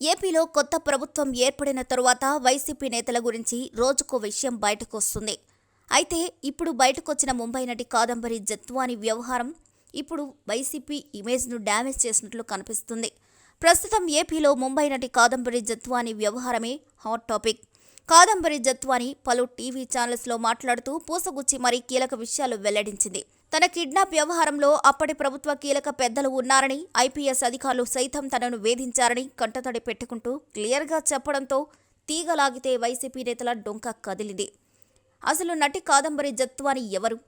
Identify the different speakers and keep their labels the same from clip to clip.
Speaker 1: ఏపీలో కొత్త ప్రభుత్వం ఏర్పడిన తరువాత వైసీపీ నేతల గురించి రోజుకో విషయం బయటకు వస్తుంది అయితే ఇప్పుడు బయటకొచ్చిన ముంబై నటి కాదంబరి జత్వాని వ్యవహారం ఇప్పుడు వైసీపీ ఇమేజ్ను డ్యామేజ్ చేసినట్లు కనిపిస్తుంది. ప్రస్తుతం ఏపీలో ముంబై నటి కాదంబరి జత్వాని వ్యవహారమే హాట్ టాపిక్. కాదంబరి జత్వాని పలు టీవీ ఛానల్స్లో మాట్లాడుతూ పూసగుచ్చి మరీ కీలక విషయాలు వెల్లడించింది. తన కిడ్నాప్ వ్యవహారంలో అప్పటి ప్రభుత్వ కీలక పెద్దలు ఉన్నారని ఐపీఎస్ అధికారులు సైతం తనను వేధించారని కంటతడి పెట్టుకుంటూ క్లియర్గా చెప్పడంతో తీగలాగితే వైసీపీ నేతల డొంక కదిలింది. అసలు నటి కాదంబరి జత్వాని ఎవరు?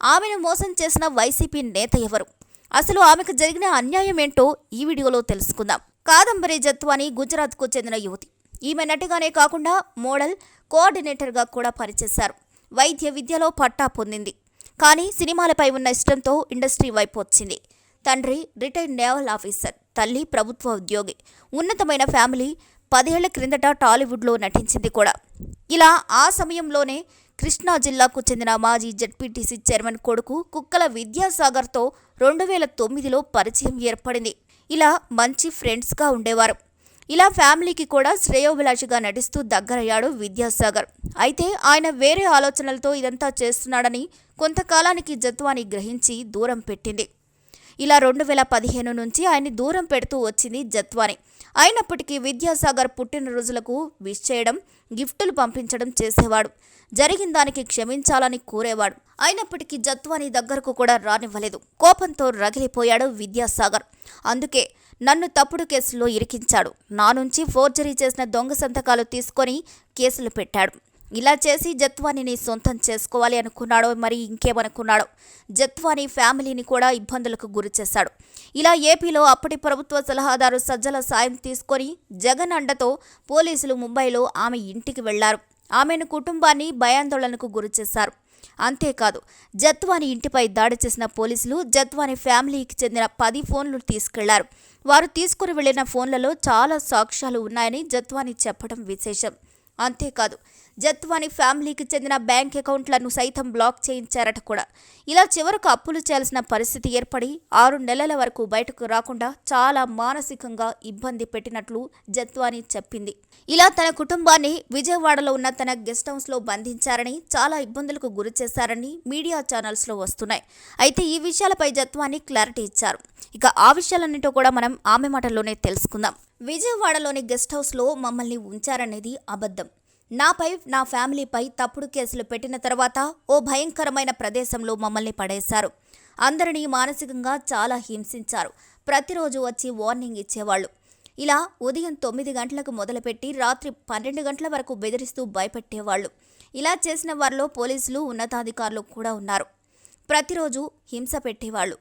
Speaker 1: ఆమెను మోసం చేసిన వైసీపీ నేత ఎవరు? అసలు ఆమెకు జరిగిన అన్యాయం ఏంటో ఈ వీడియోలో తెలుసుకుందాం. కాదంబరి జత్వాని గుజరాత్కు చెందిన యువతి. ఈమె నటిగానే కాకుండా మోడల్ కోఆర్డినేటర్గా కూడా పనిచేశారు. వైద్య విద్యలో పట్టా పొందింది. కానీ సినిమాలపై ఉన్న ఇష్టంతో ఇండస్ట్రీ వైపు వచ్చింది. తండ్రి రిటైర్డ్ నేవల్ ఆఫీసర్ తల్లి ప్రభుత్వ ఉద్యోగి ఉన్నతమైన ఫ్యామిలీ పదేళ్ళ క్రిందట టాలీవుడ్లో నటించింది కూడా. ఇలా ఆ సమయంలోనే కృష్ణా జిల్లాకు చెందిన మాజీ జడ్పీటీసీ చైర్మన్ కొడుకు కుక్కల విద్యాసాగర్తో రెండు వేల తొమ్మిదిలో పరిచయం ఏర్పడింది. ఇలా మంచి ఫ్రెండ్స్గా ఉండేవారు. ఇలా ఫ్యామిలీకి కూడా శ్రేయోభిలాషిగా నటిస్తూ దగ్గరయ్యాడు విద్యాసాగర్. అయితే ఆయన వేరే ఆలోచనలతో ఇదంతా చేస్తున్నాడని కొంతకాలానికి జత్వాని గ్రహించి దూరం పెట్టింది. ఇలా రెండు వేల పదిహేను నుంచి ఆయన్ని దూరం పెడుతూ వచ్చింది జత్వాని. అయినప్పటికీ విద్యాసాగర్ పుట్టినరోజులకు విష్ చేయడం గిఫ్టులు పంపించడం చేసేవాడు. జరిగిన దానికి క్షమించాలని కోరేవాడు. అయినప్పటికీ జత్వాని దగ్గరకు కూడా రానివ్వలేదు. కోపంతో రగిలిపోయాడు విద్యాసాగర్. అందుకే నన్ను తప్పుడు కేసులో ఇరికించాడు. నా నుంచి ఫోర్జరీ చేసిన దొంగ సంతకాలు తీసుకొని కేసులు పెట్టాడు. ఇలా చేసి జత్వానిని సొంతం చేసుకోవాలి అనుకున్నాడో మరి ఇంకేమనుకున్నాడో? జత్వాని ఫ్యామిలీని కూడా ఇబ్బందులకు గురి చేశాడు. ఇలా ఏపీలో అప్పటి ప్రభుత్వ సలహాదారు సజ్జల సాయం తీసుకొని జగన్ అండతో పోలీసులు ముంబైలో ఆమె ఇంటికి వెళ్ళారు. ఆమెను కుటుంబాన్ని భయాందోళనకు గురి చేశారు. అంతేకాదు జత్వాని ఇంటిపై దాడి చేసిన పోలీసులు జత్వాని ఫ్యామిలీకి చెందిన పది ఫోన్లు తీసుకెళ్ళారు. వారు తీసుకుని వెళ్ళిన ఫోన్లలో చాలా సాక్ష్యాలు ఉన్నాయని జత్వాని చెప్పడం విశేషం. అంతేకాదు జత్వాని ఫ్యామిలీకి చెందిన బ్యాంక్ అకౌంట్లను సైతం బ్లాక్ చేయించారట కూడా. ఇలా చివరకు అప్పులు చేయాల్సిన పరిస్థితి ఏర్పడి ఆరు నెలల వరకు బయటకు రాకుండా చాలా మానసికంగా ఇబ్బంది పెట్టినట్లు జత్వాని చెప్పింది. ఇలా తన కుటుంబాన్ని విజయవాడలో ఉన్న తన గెస్ట్ హౌస్లో బంధించారని చాలా ఇబ్బందులకు గురి చేశారని మీడియా ఛానల్స్లో వస్తున్నాయి. అయితే ఈ విషయాలపై జత్వాని క్లారిటీ ఇచ్చారు. ఇక ఆ విషయాలన్నింటో కూడా మనం ఆమె మాటల్లోనే తెలుసుకుందాం. విజయవాడలోని గెస్ట్ హౌస్లో మమ్మల్ని ఉంచారనేది అబద్ధం. నాపై నా ఫ్యామిలీపై తప్పుడు కేసులు పెట్టిన తర్వాత ఓ భయంకరమైన ప్రదేశంలో మమ్మల్ని పడేశారు. అందరినీ మానసికంగా చాలా హింసించారు. ప్రతిరోజు వచ్చి వార్నింగ్ ఇచ్చేవాళ్ళు. ఇలా ఉదయం తొమ్మిది గంటలకు మొదలుపెట్టి రాత్రి పన్నెండు గంటల వరకు బెదిరిస్తూ భయపెట్టేవాళ్ళు. ఇలా చేసిన వారిలో పోలీసులు ఉన్నతాధికారులు కూడా ఉన్నారు. ప్రతిరోజు హింస పెట్టేవాళ్ళు.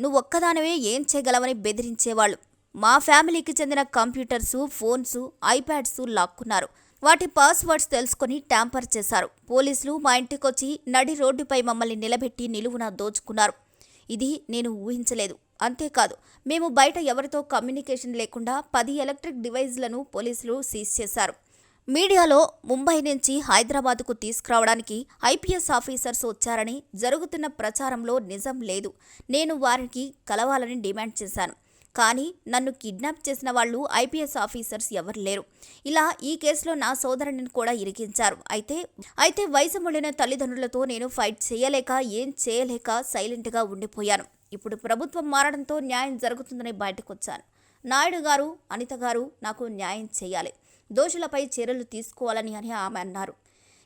Speaker 1: నువ్వు ఒక్కదానివే ఏం చేయగలవని బెదిరించేవాళ్ళు. మా ఫ్యామిలీకి చెందిన కంప్యూటర్సు ఫోన్స్ ఐప్యాడ్సు లాక్కున్నారు. వాటి పాస్వర్డ్స్ తెలుసుకొని ట్యాంపర్ చేశారు. పోలీసులు మా ఇంటికొచ్చి నడి రోడ్డుపై మమ్మల్ని నిలబెట్టి నిలువున దోచుకున్నారు. ఇది నేను ఊహించలేదు. అంతేకాదు మేము బయట ఎవరితో కమ్యూనికేషన్ లేకుండా పది ఎలక్ట్రిక్ డివైజ్లను పోలీసులు సీజ్ చేశారు. మీడియాలో ముంబై నుంచి హైదరాబాద్కు తీసుకురావడానికి ఐపీఎస్ ఆఫీసర్స్ వచ్చారని జరుగుతున్న ప్రచారంలో నిజం లేదు. నేను వారికి కలవాలని డిమాండ్ చేశాను. కానీ నన్ను కిడ్నాప్ చేసిన వాళ్ళు ఐపీఎస్ ఆఫీసర్స్ ఎవరు లేరు. ఇలా ఈ కేసులో నా సోదరుని కూడా ఇరికించారు. అయితే అయితే వయసు ముడిన తల్లిదండ్రులతో నేను ఫైట్ చేయలేక ఏం చేయలేక సైలెంట్గా ఉండిపోయాను. ఇప్పుడు ప్రభుత్వం మారడంతో న్యాయం జరుగుతుందని బయటకు వచ్చాను నాయుడు గారు అనిత గారు నాకు న్యాయం చేయాలి. దోషులపై చర్యలు తీసుకోవాలని అని ఆమె అన్నారు.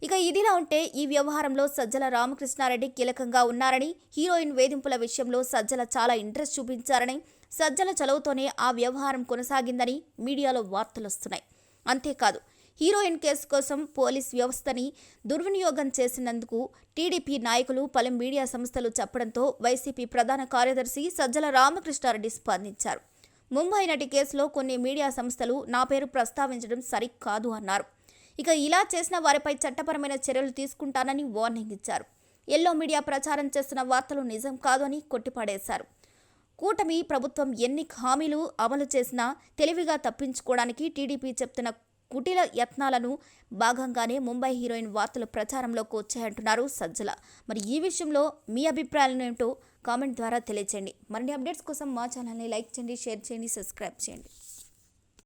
Speaker 1: ఇక ఇదిలా ఉంటే ఈ వ్యవహారంలో సజ్జల రామకృష్ణారెడ్డి కీలకంగా ఉన్నారని హీరోయిన్ వేధింపుల విషయంలో సజ్జల చాలా ఇంట్రెస్ట్ చూపించారని సజ్జల చలువుతోనే ఆ వ్యవహారం కొనసాగిందని మీడియాలో వార్తలొస్తున్నాయి అంతేకాదు హీరోయిన్ కేసు కోసం పోలీస్ వ్యవస్థని దుర్వినియోగం చేసినందుకు టీడీపీ నాయకులు పలు మీడియా సంస్థలు చెప్పడంతో వైసీపీ ప్రధాన కార్యదర్శి సజ్జల రామకృష్ణారెడ్డి స్పందించారు. ముంబై నటి కేసులో కొన్ని మీడియా సంస్థలు నా పేరు ప్రస్తావించడం సరికాదు అన్నారు. ఇక ఇలా చేసిన వారిపై చట్టపరమైన చర్యలు తీసుకుంటానని వార్నింగ్ ఇచ్చారు. ఎల్లో మీడియా ప్రచారం చేస్తున్న వార్తలు నిజం కాదు అని కొట్టిపాడేశారు. కూటమి ప్రభుత్వం ఎన్ని హామీలు అమలు చేసినా తెలివిగా తప్పించుకోవడానికి టీడీపీ చెప్తున్న కుటిల యత్నాలను భాగంగానే ముంబై హీరోయిన్ వార్తలు ప్రచారంలోకి వచ్చాయంటున్నారు సజ్జల. మరి ఈ విషయంలో మీ అభిప్రాయాలను ఏంటో కామెంట్ ద్వారా తెలియచేయండి. మరిన్ని అప్డేట్స్ కోసం మా ఛానల్ని లైక్ చేయండి షేర్ చేయండి సబ్స్క్రైబ్ చేయండి.